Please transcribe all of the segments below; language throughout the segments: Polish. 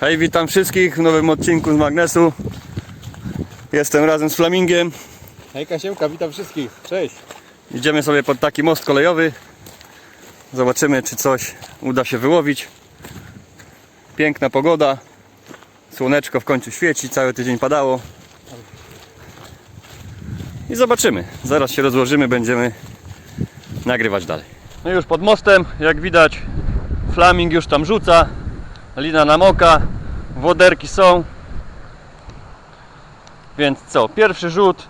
Hej, witam wszystkich w nowym odcinku z Magnesu. Jestem razem z Flamingiem. Hej Kasiemka, witam wszystkich. Cześć. Idziemy sobie pod taki most kolejowy. Zobaczymy, czy coś uda się wyłowić. Piękna pogoda. Słoneczko w końcu świeci, cały tydzień padało. I zobaczymy. Zaraz się rozłożymy, będziemy nagrywać dalej. No już pod mostem, jak widać, Flaming już tam rzuca. Lina namoka, woderki są. Więc co, pierwszy rzut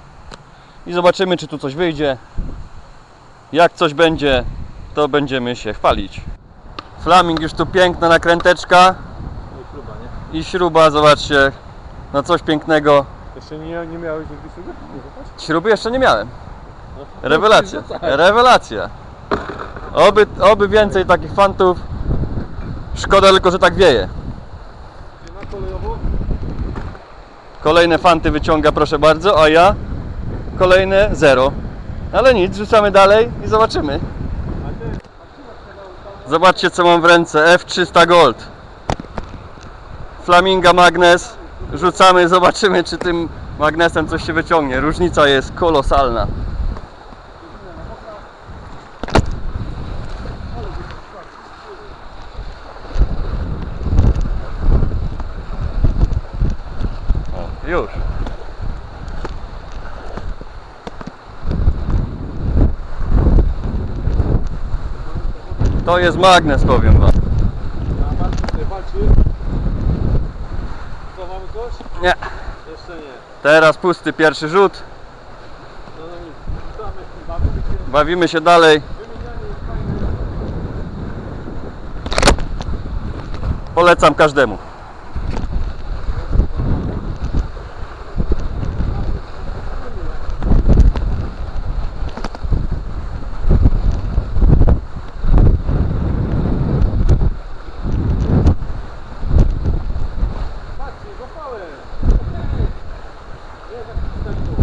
i zobaczymy, czy tu coś wyjdzie. Jak coś będzie, to będziemy się chwalić. Flaming już tu piękna nakręteczka No i próba, nie? i śruba, zobaczcie, na coś pięknego. Jeszcze nie, nie miałeś nigdy śruby? Śruby jeszcze nie miałem. No. Rewelacja, Rzucaj. rewelacja. Oby, oby więcej takich fantów. Szkoda tylko, że tak wieje. Kolejne fanty wyciąga, proszę bardzo, a ja kolejne zero. Ale nic, rzucamy dalej i zobaczymy. Zobaczcie co mam w ręce. F300 Gold. Flaminga magnes. Rzucamy, zobaczymy czy tym magnesem coś się wyciągnie. Różnica jest kolosalna. O, już. To jest magnes, powiem wam. Co, mamy coś? Nie. Jeszcze nie. Teraz pusty pierwszy rzut. Bawimy się. Dalej. Polecam każdemu. Patrzcie, złapałem. Było.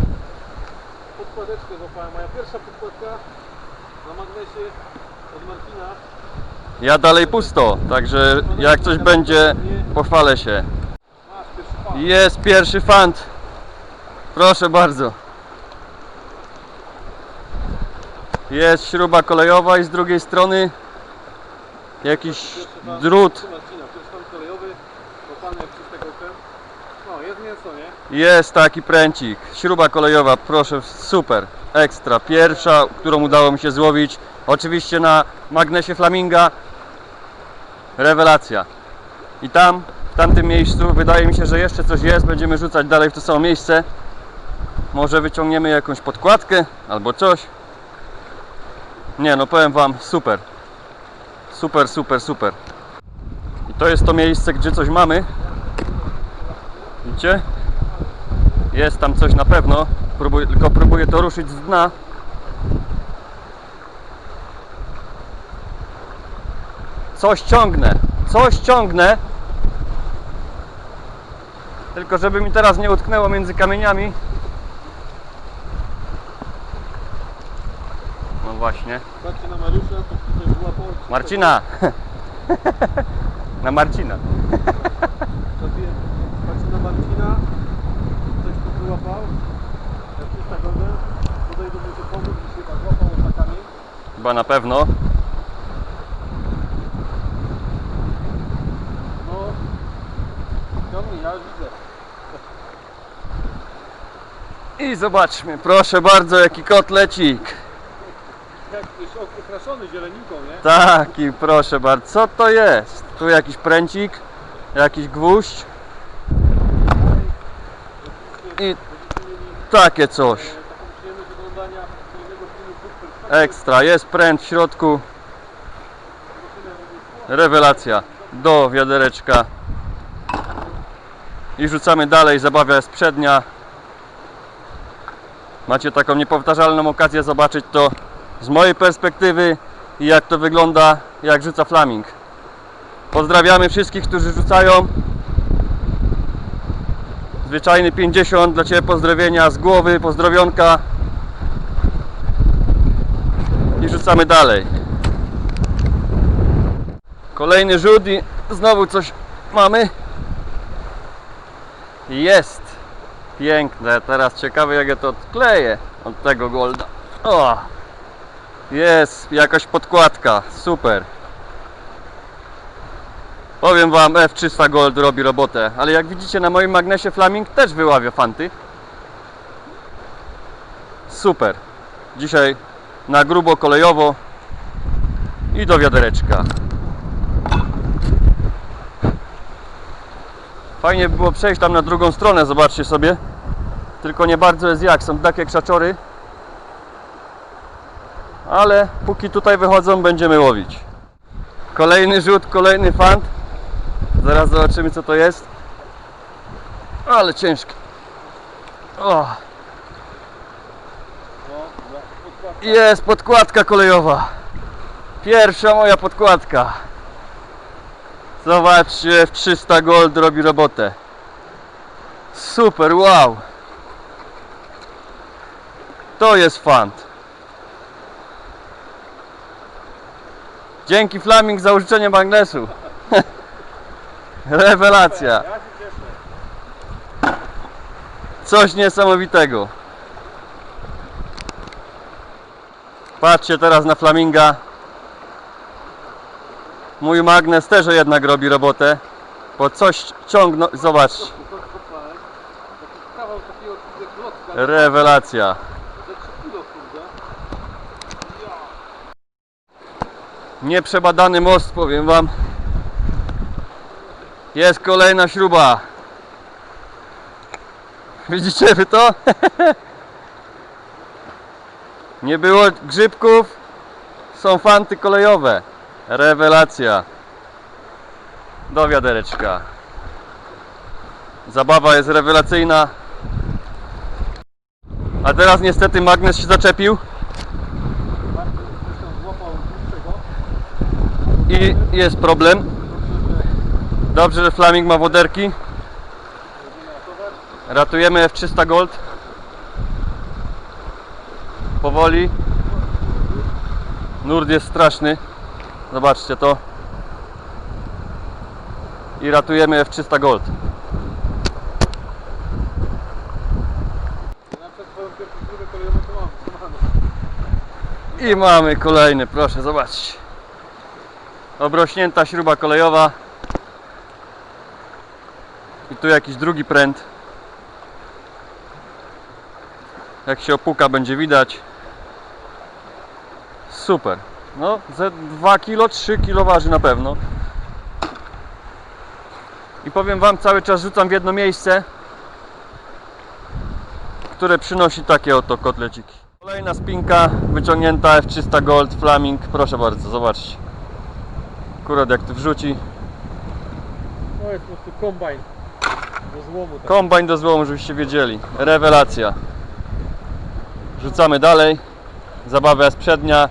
Podkładeczkę złapałem. Moja pierwsza podkładka na magnesie od Martina. Ja dalej pusto, także jak coś będzie, pochwalę się. Jest pierwszy fant. Proszę bardzo. Jest śruba kolejowa i z drugiej strony jakiś drut. Marcina, pierwszy fan kolejowy. Łapany jak czystego okiem. No, jest mięso, nie? Jest taki pręcik. Śruba kolejowa, proszę, super. Ekstra. Pierwsza, którą udało mi się złowić. Oczywiście na magnesie Flaminga. Rewelacja. I tam, w tamtym miejscu, wydaje mi się, że jeszcze coś jest. Będziemy rzucać dalej w to samo miejsce. Może wyciągniemy jakąś podkładkę albo coś. Nie, no powiem Wam, super. Super, super, super. I to jest to miejsce, gdzie coś mamy. Widzicie? Jest tam coś na pewno, próbuję, tylko próbuję to ruszyć z dna. Coś ciągnę, coś ciągnę. Tylko żeby mi teraz nie utknęło między kamieniami. No właśnie. Patrzcie na Mariusza, to. Marcina! Na Marcina. Trafiłem. Patrzcie na Marcina. Coś tu wyłapał. Jak czysta godzę. Tutaj do mnie się pomógł i się tak złapał za kamień. Chyba na pewno. No. Ciągnij, ja już widzę. I zobaczmy, proszę bardzo, jaki kotlecik. Jak jest okraszony zieleniką, nie? Taki, proszę bardzo. Co to jest? Tu jakiś pręcik, jakiś gwóźdź i takie coś. Ekstra, jest pręt w środku. Rewelacja. Do wiadereczka. I rzucamy dalej, zabawa jest przednia. Macie taką niepowtarzalną okazję zobaczyć to z mojej perspektywy i jak to wygląda, jak rzuca Flaming. Pozdrawiamy wszystkich, którzy rzucają. Zwyczajny 50 dla Ciebie pozdrowienia z głowy, pozdrowionka. I rzucamy dalej. Kolejny rzut i znowu coś mamy. Jest! Piękne. Teraz ciekawe jak ja to odkleję od tego golda. O! Jest jakaś podkładka. Super. Powiem wam, F300 Gold robi robotę, ale jak widzicie na moim magnesie Flaming też wyławia fanty. Super. Dzisiaj na grubo kolejowo i do wiadereczka. Fajnie by było przejść tam na drugą stronę, zobaczcie sobie. Tylko nie bardzo jest jak, są takie krzaczory. Ale póki tutaj wychodzą, będziemy łowić. Kolejny rzut, kolejny fant. Zaraz zobaczymy co to jest. Ale ciężki. O, No, no, podkładka. Jest podkładka kolejowa. Pierwsza moja podkładka. Zobaczcie, w 300 gold robi robotę. Super, wow. To jest fant. Dzięki Flaming za użyczenie magnesu. Rewelacja. Coś niesamowitego. Patrzcie teraz na flaminga. Mój magnes też jednak robi robotę. Bo coś ciągnął. Klocka. Rewelacja. Ze 3 kilo kurde. Ja. Nieprzebadany most, powiem wam. Jest kolejna śruba. Widzicie wy to? Nie było grzybków, są fanty kolejowe. Rewelacja. Do wiadereczka. Zabawa jest rewelacyjna. A teraz niestety magnes się zaczepił. I jest problem. Dobrze, że Flaming ma woderki. Ratujemy F300 Gold. Powoli. Nurt jest straszny. Zobaczcie to. I ratujemy F300 Gold. I mamy kolejny, proszę zobaczcie. Obrośnięta śruba kolejowa. I tu jakiś drugi pręt. Jak się opuka będzie widać. Super. No, ze 2 kg, 3 kg waży na pewno. I powiem wam, cały czas rzucam w jedno miejsce, które przynosi takie oto kotleciki. Kolejna spinka wyciągnięta F300 Gold Flaming. Proszę bardzo, zobaczcie. Akurat jak tu wrzuci. To jest po prostu kombajn. Do złomu. Tak. Kombajn do złomu, żebyście wiedzieli. Rewelacja. Rzucamy dalej. Zabawa jest przednia.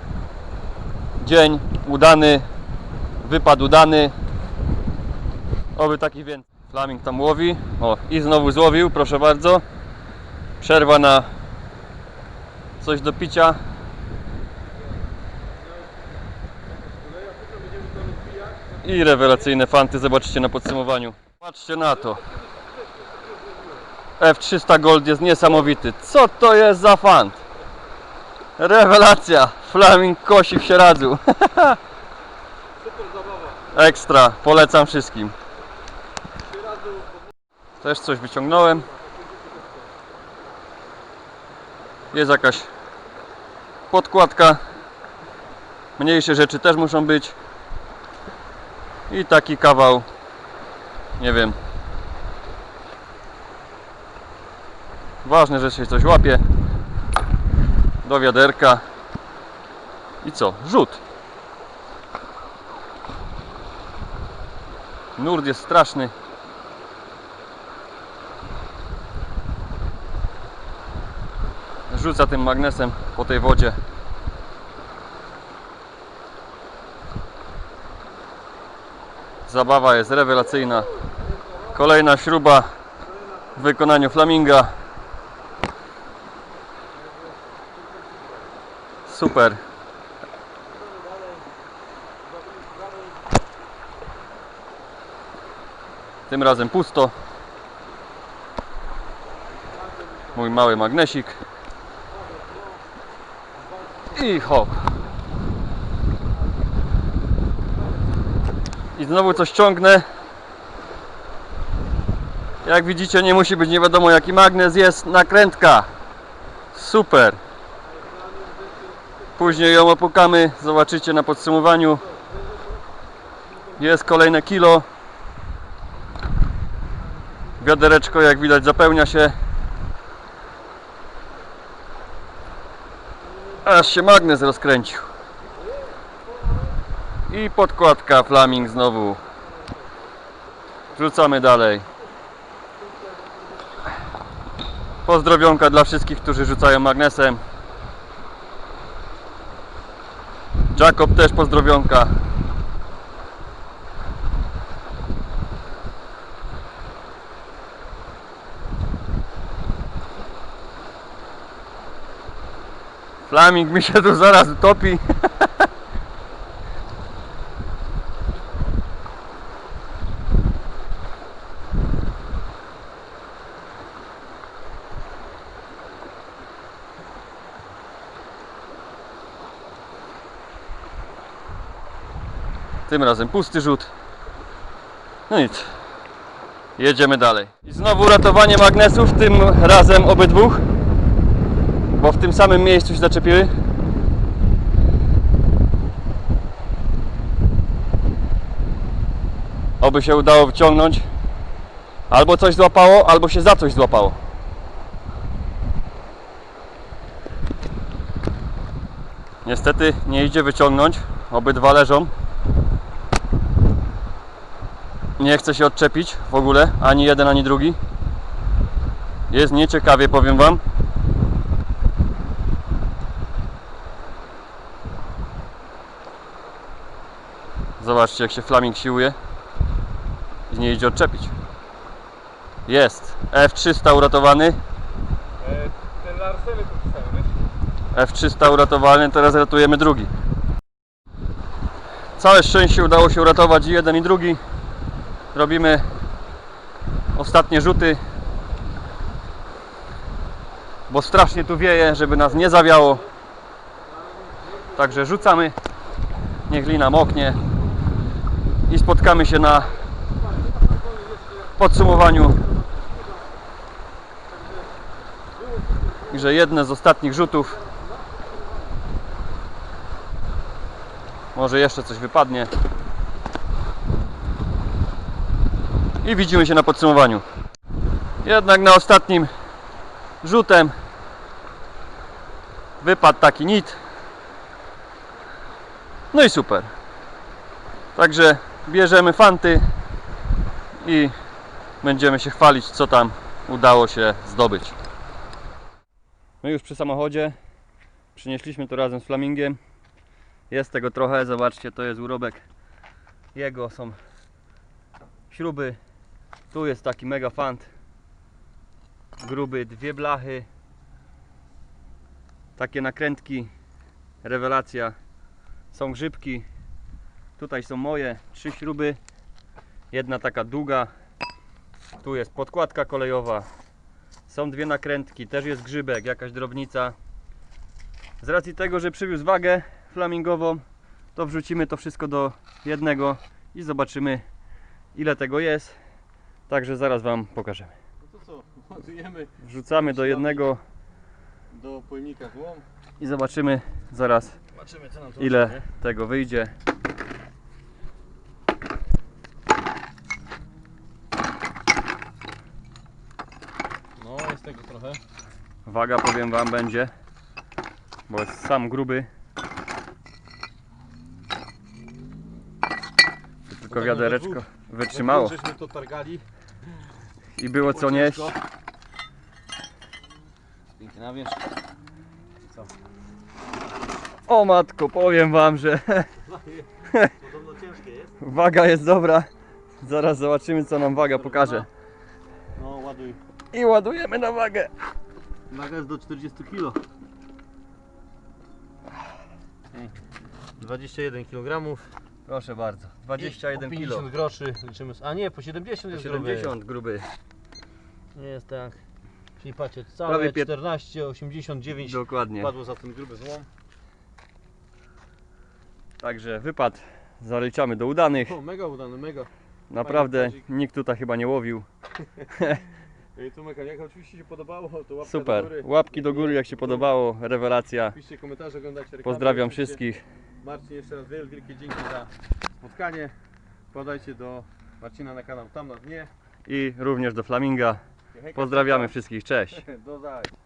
Dzień udany. Wypad udany. Oby takich więcej. Flaming tam łowi. O, i znowu złowił, proszę bardzo. Przerwa na coś do picia. I rewelacyjne fanty, zobaczycie na podsumowaniu. Patrzcie na to. F300 Gold jest niesamowity. Co to jest za fant? Rewelacja! Flaming kosi w sieradzu. Super zabawa. Ekstra, polecam wszystkim. Też coś wyciągnąłem. Jest jakaś podkładka. Mniejsze rzeczy też muszą być. I taki kawał, nie wiem. Ważne, że się coś łapie. Do wiaderka. I co? Rzut. Nurt jest straszny. rzuca tym magnesem po tej wodzie. Zabawa jest rewelacyjna. Kolejna śruba w wykonaniu flaminga. Super. Tym razem pusto. Mój mały magnesik. I hop. I znowu coś ciągnę. Jak widzicie nie musi być nie wiadomo jaki magnes, jest nakrętka. Super. Później ją opukamy, zobaczycie na podsumowaniu. Jest kolejne kilo. Wiadereczko jak widać zapełnia się. Aż się magnes rozkręcił. I podkładka Flaming znowu. Wrzucamy dalej. Pozdrowionka dla wszystkich, którzy rzucają magnesem. Jacob też pozdrowionka. Flaming mi się tu zaraz utopi. Tym razem pusty rzut. No nic. Jedziemy dalej. I znowu ratowanie magnesów, tym razem obydwóch. Bo w tym samym miejscu się zaczepiły. Oby się udało wyciągnąć. Albo coś złapało, albo się za coś złapało. Niestety nie idzie wyciągnąć. Obydwa leżą. Nie chce się odczepić w ogóle, ani jeden, ani drugi. Jest nieciekawie, powiem Wam. Zobaczcie, jak się flaming siłuje i nie idzie odczepić. Jest. F300 uratowany. Ten Larseny tu pisałem, wiesz? F300 uratowany, teraz ratujemy drugi. Całe szczęście udało się uratować i jeden i drugi. Robimy ostatnie rzuty. Bo strasznie tu wieje, żeby nas nie zawiało. Także rzucamy. Niech lina moknie. I spotkamy się na podsumowaniu. I że jedne z ostatnich rzutów Może jeszcze coś wypadnie. I widzimy się na podsumowaniu. Jednak na ostatnim rzutem wypadł taki nit. No i super. Także bierzemy fanty i będziemy się chwalić, co tam udało się zdobyć. My już przy samochodzie przynieśliśmy to razem z Flamingiem. Jest tego trochę, zobaczcie, to jest urobek jego, są śruby. Tu jest taki mega fant. Gruby, dwie blachy. Takie nakrętki, rewelacja. Są grzybki. Tutaj są moje, trzy śruby. Jedna taka długa. Tu jest podkładka kolejowa. Są dwie nakrętki, też jest grzybek, jakaś drobnica. Z racji tego, że przywiózł wagę flamingową, to wrzucimy to wszystko do jednego i zobaczymy ile tego jest. Także zaraz Wam pokażemy. No to co, ładujemy Wrzucamy do jednego do pojemnika złom. i zobaczymy zaraz Zobaczymy ile tego wyjdzie. No, jest tego trochę. Waga powiem Wam będzie, bo jest sam gruby. Tylko wiadereczko wytrzymało żeśmy to targali. I było co nieść. Pięknie na wierzch. O matko, powiem Wam, że Podobno ciężkie jest. waga jest dobra. Zaraz zobaczymy co nam waga pokaże. No, ładuj. I ładujemy na wagę. Waga jest do 40 kg. 21 kg. Proszę bardzo, 21 po kg. 50 groszy liczymy. z- A nie, po 70 jest 70 gruby. Nie jest tak. czyli patrzcie, całe Prawie pię- 14, 89 Dokładnie. padło za ten gruby złom. Także wypad zaliczamy do udanych. O, mega udany, mega. Naprawdę Fajny nikt tutaj chyba nie łowił. Jak oczywiście się podobało, to łapka do Super. góry. Łapki do góry jak się podobało. Rewelacja. Piszcie komentarze, oglądajcie reklamy. Pozdrawiam oczywiście. wszystkich. Marcin, jeszcze raz wielkie, wielkie dzięki za spotkanie. Podajcie do Marcina na kanał tam na dnie. I również do Flaminga. Pozdrawiamy hejka. wszystkich. Cześć. Do zajęć.